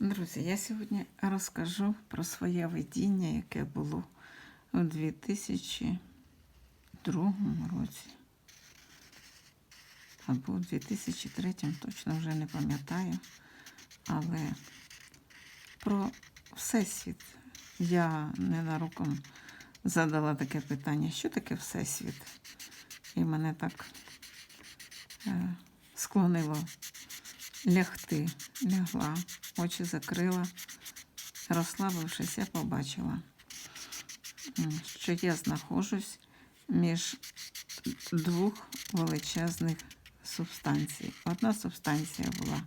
Друзі, я сьогодні розкажу про своє видіння, яке було у 2002 році. Або у 2003, точно вже не пам'ятаю. Але про Всесвіт я ненароком задала таке питання, що таке Всесвіт? І мене так е, склонило лягти. Лягла, очі закрила, розслабившись, я побачила, що я знаходжусь між двох величезних субстанцій. Одна субстанція була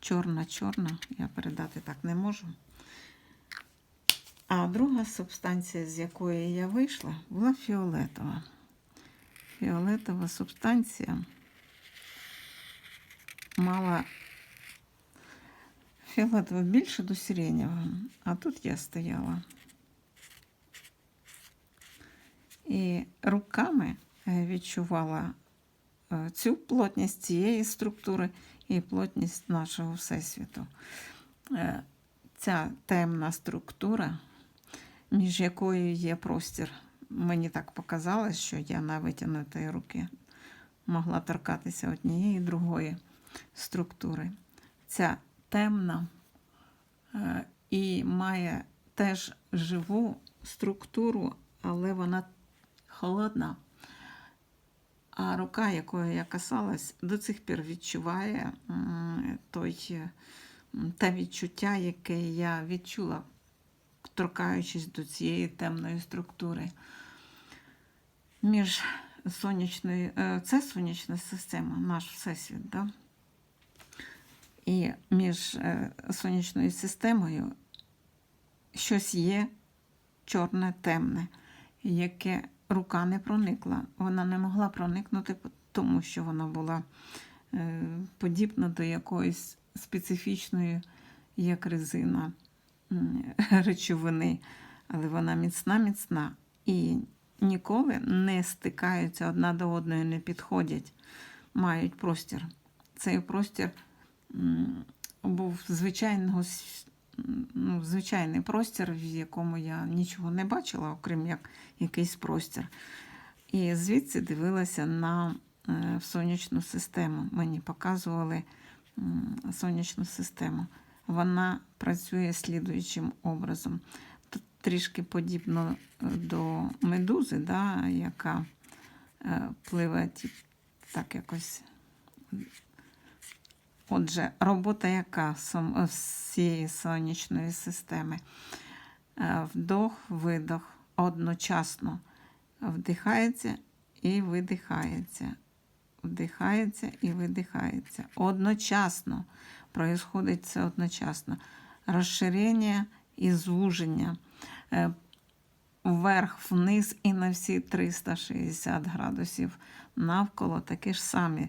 чорна-чорна, я передати так не можу. А друга субстанція, з якої я вийшла, була фіолетова. Фіолетова субстанція мала фіолетово більше до сиреневого, а тут я стояла. І руками відчувала цю плотність цієї структури і плотність нашого Всесвіту. Е, Ця темна структура, між якою є простір. Мені так показалось, що я на витягнутої руки могла торкатися однієї і другої структури. Ця темна е, і має теж живу структуру, але вона холодна. А рука, якою я касалась, до цих пір відчуває той, те відчуття, яке я відчула, торкаючись до цієї темної структури. Між сонячною, е, це сонячна система, наш всесвіт, да? І між е, сонячною системою щось є чорне, темне, яке рука не проникла. Вона не могла проникнути, тому що вона була е, подібна до якоїсь специфічної, як резина речовини, але вона міцна, міцна і ніколи не стикаються одна до одної, не підходять, мають простір. Цей простір був звичайного ну, звичайний простір, в якому я нічого не бачила, окрім як якийсь простір. І звідси дивилася на е, сонячну систему. Мені показували сонячну систему. Вона працює слідуючим образом. Трішки подібно е, до медузи, да, яка е, пливе так якось. Отже, робота яка сам- всієї сонячної системи? Е, Вдох, видох одночасно вдихається і видихається. Вдихається і видихається. Одночасно. Происходить це одночасно. Розширення і звуження. Е, Вверх, вниз і на всі 360 градусів навколо такі ж самі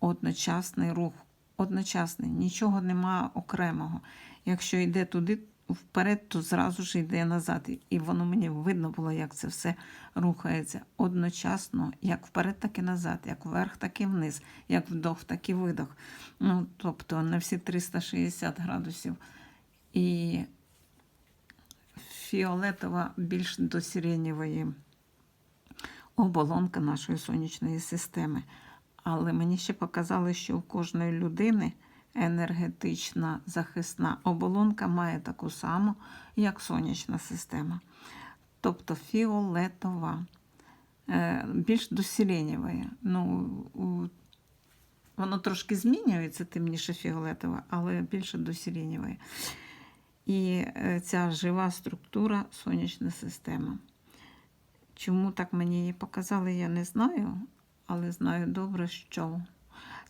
одночасний рух. Одночасний, нічого нема окремого. Якщо йде туди вперед, то зразу ж йде назад. І- воно мені видно було, як це все рухається одночасно, як вперед, так і назад, як вверх, так і вниз, як вдох, так і видох. Ну, тобто на всі 360 градусів. І фіолетова більш до сиренєвої оболонка нашої сонячної системи. Але мені ще показали, що у кожної людини енергетична захисна оболонка має таку саму, як сонячна система. Тобто фіолетова, е, більш. Ну, воно трошки змінюється, темніше фіолетова, але більше до. І е, ця жива структура сонячна система. Чому так мені її показали, я не знаю, але знаю добре, що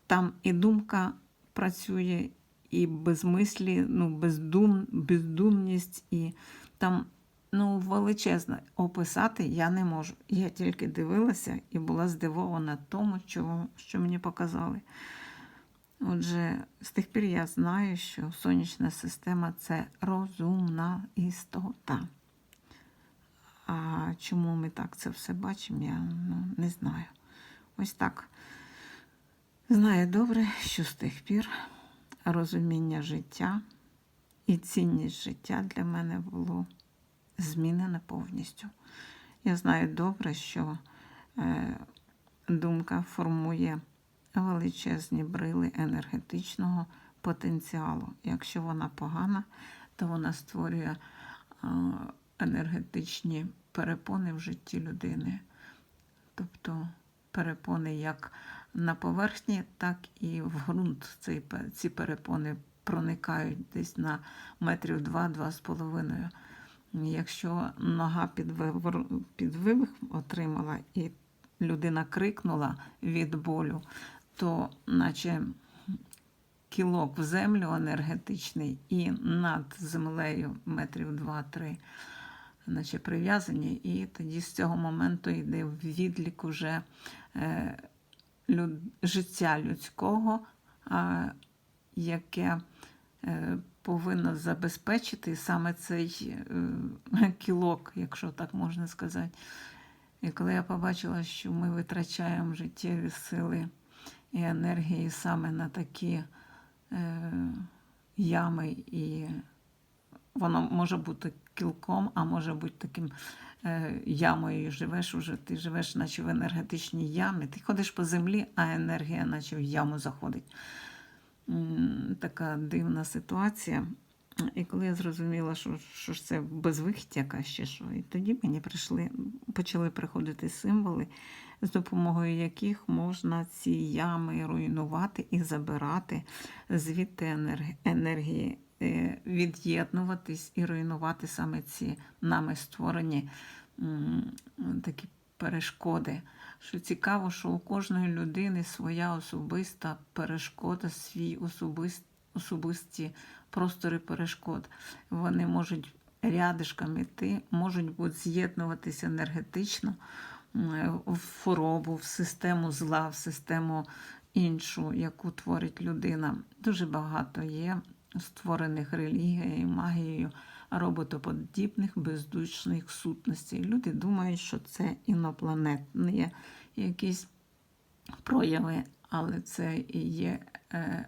там і думка працює, і безмислі, ну, бездум, бездумність, і там ну, величезно описати я не можу. Я тільки дивилася і була здивована тому, що, що мені показали. Отже, з тих пір я знаю, що сонячна система це розумна істота. А чому ми так це все бачимо, я ну, не знаю. Ось так. Знаю добре, що з тих пір розуміння життя і цінність життя для мене було змінене повністю. Я знаю добре, що е, думка формує величезні брили енергетичного потенціалу. Якщо вона погана, то вона створює е, енергетичні перепони в житті людини. Тобто перепони як на поверхні, так і в ґрунт. Ці, перепони проникають десь на метрів два-два з половиною. Якщо нога під вивих отримала і людина крикнула від болю, то наче кілок в землю енергетичний і над землею метрів два-три, наче прив'язані, і тоді з цього моменту йде в відлік уже е, люд, життя людського, а, яке е, повинно забезпечити саме цей е, кілок, якщо так можна сказати. І коли я побачила, що ми витрачаємо життєві сили і енергії саме на такі е, ями, і воно може бути кілком, а може бути таким е, ямою. Живеш уже, ти живеш, наче в енергетичній ямі. Ти ходиш по землі, а енергія, наче в яму заходить. Така дивна ситуація. І коли я зрозуміла, що, що ж це безвихідь яка ще що, і тоді мені прийшли, почали приходити символи, з допомогою яких можна ці ями руйнувати і забирати звідти енерг- енергії, від'єднуватись і руйнувати саме ці нами створені такі перешкоди. Що цікаво, що у кожної людини своя особиста перешкода, свій особист, особисті простори перешкод. Вони можуть рядишками йти, можуть бути з'єднуватися енергетично в хворобу, в систему зла, в систему іншу, яку творить людина. Дуже багато є створених релігією, магією роботоподібних бездушних сутностей. Люди думають, що це інопланетні якісь прояви, але це і є е,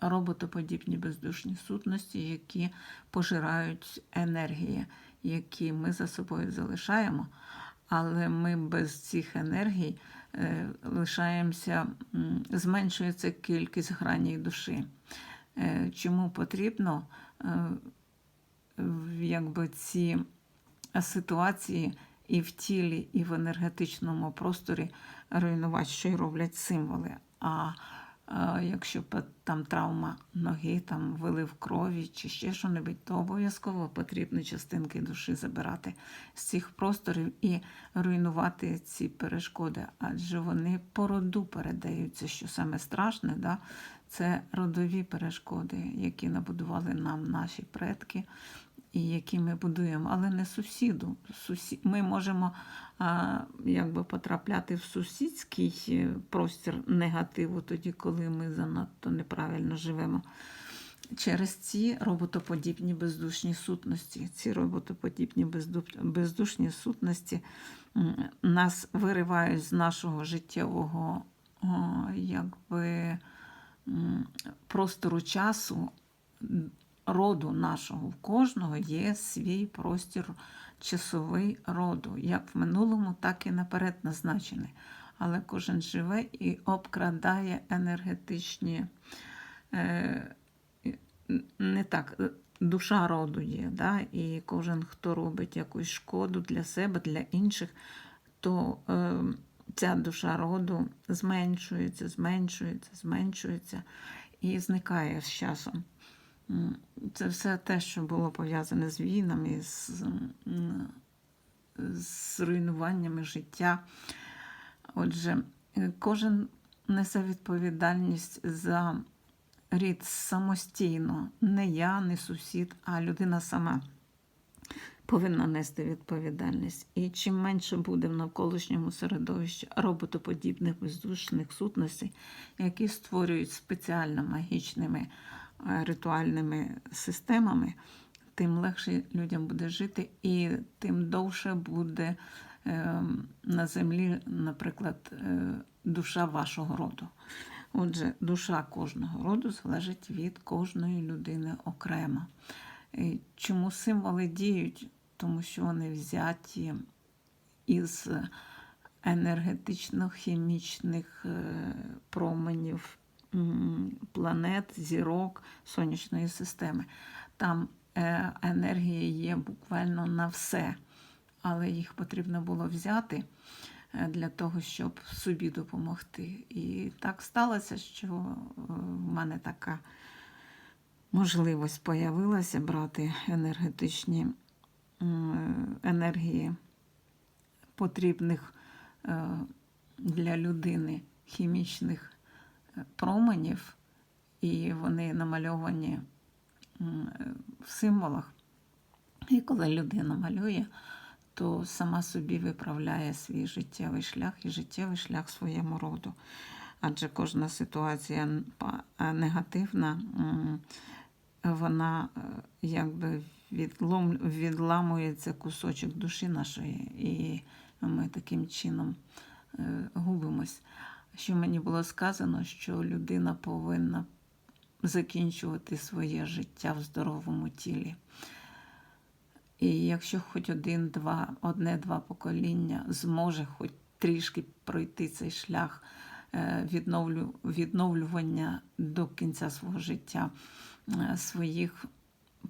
роботоподібні бездушні сутності, які пожирають енергії, які ми за собою залишаємо. Але ми без цих енергій е, лишаємося, зменшується кількість граней душі. Е, Чому потрібно е, якби ці ситуації і в тілі, і в енергетичному просторі руйнувати, що й роблять символи. А е, якщо там травма ноги, там вилив крові чи ще що-небудь, то обов'язково потрібно частинки душі забирати з цих просторів і руйнувати ці перешкоди, адже вони по роду передаються, що саме страшне, да? Це родові перешкоди, які набудували нам наші предки і які ми будуємо, але не сусіду. Сусі... Ми можемо якби потрапляти в сусідський е, простір негативу, тоді, коли ми занадто неправильно живемо. Через ці роботоподібні бездушні сутності. Ці роботоподібні бездушні сутності нас виривають з нашого життєвого якби, простору часу роду нашого. У кожного є свій простір часовий роду, як в минулому, так і наперед назначений. Але кожен живе і обкрадає енергетичні. Е, не так, душа роду є, да? і кожен, хто робить якусь шкоду для себе, для інших, то е, ця душа роду зменшується, зменшується, зменшується і зникає з часом. Це все те, що було пов'язане з війнами, з, з руйнуваннями життя. Отже, кожен несе відповідальність за рід самостійно. Не я, не сусід, а людина сама повинна нести відповідальність. І чим менше буде в навколишньому середовищі роботоподібних бездушних сутностей, які створюють спеціально магічними е, ритуальними системами, тим легше людям буде жити, і тим довше буде е, на землі, наприклад, е, душа вашого роду. Отже, душа кожного роду залежить від кожної людини окремо. Чому символи діють? Тому що вони взяті із енергетично-хімічних е, променів планет, зірок сонячної системи. Там е, енергія є буквально на все, але їх потрібно було взяти е, для того, щоб собі допомогти. І так сталося, що в мене така можливість появилася брати енергетичні енергії потрібних е, для людини хімічних е, променів, і вони намальовані е, в символах. І коли людина малює, то сама собі виправляє свій життєвий шлях і життєвий шлях своєму роду. Адже кожна ситуація е, негативна, вона е, якби відлом, відламується кусочок душі нашої, і ми таким чином е, губимось. Що мені було сказано, що людина повинна закінчувати своє життя в здоровому тілі. І якщо хоч один-два, одне-два покоління зможе хоч трішки пройти цей шлях відновлювання до кінця свого життя е, своїх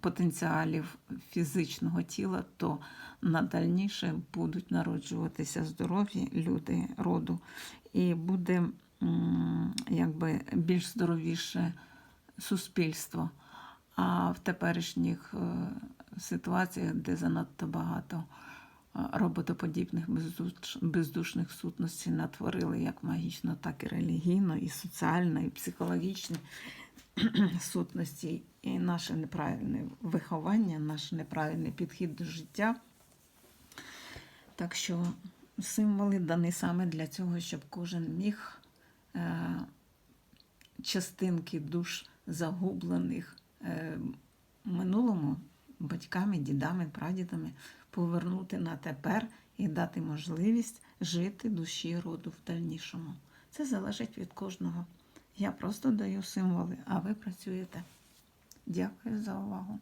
потенціалів фізичного тіла, то надальніше будуть народжуватися здорові люди роду, і буде якби більш здоровіше суспільство. А в теперішніх е, ситуаціях, де занадто багато е, роботоподібних бездуш- бездушних сутностей натворили як магічно, так і релігійно, і соціально, і психологічно сутності, і наше неправильне виховання, наш неправильний підхід до життя. Так що символи дані саме для цього, щоб кожен міг е, частинки душ загублених е, в минулому батьками, дідами, прадідами повернути на тепер і дати можливість жити душі роду в дальнішому. Це залежить від кожного. Я просто даю символи, а ви працюєте. Дякую за увагу.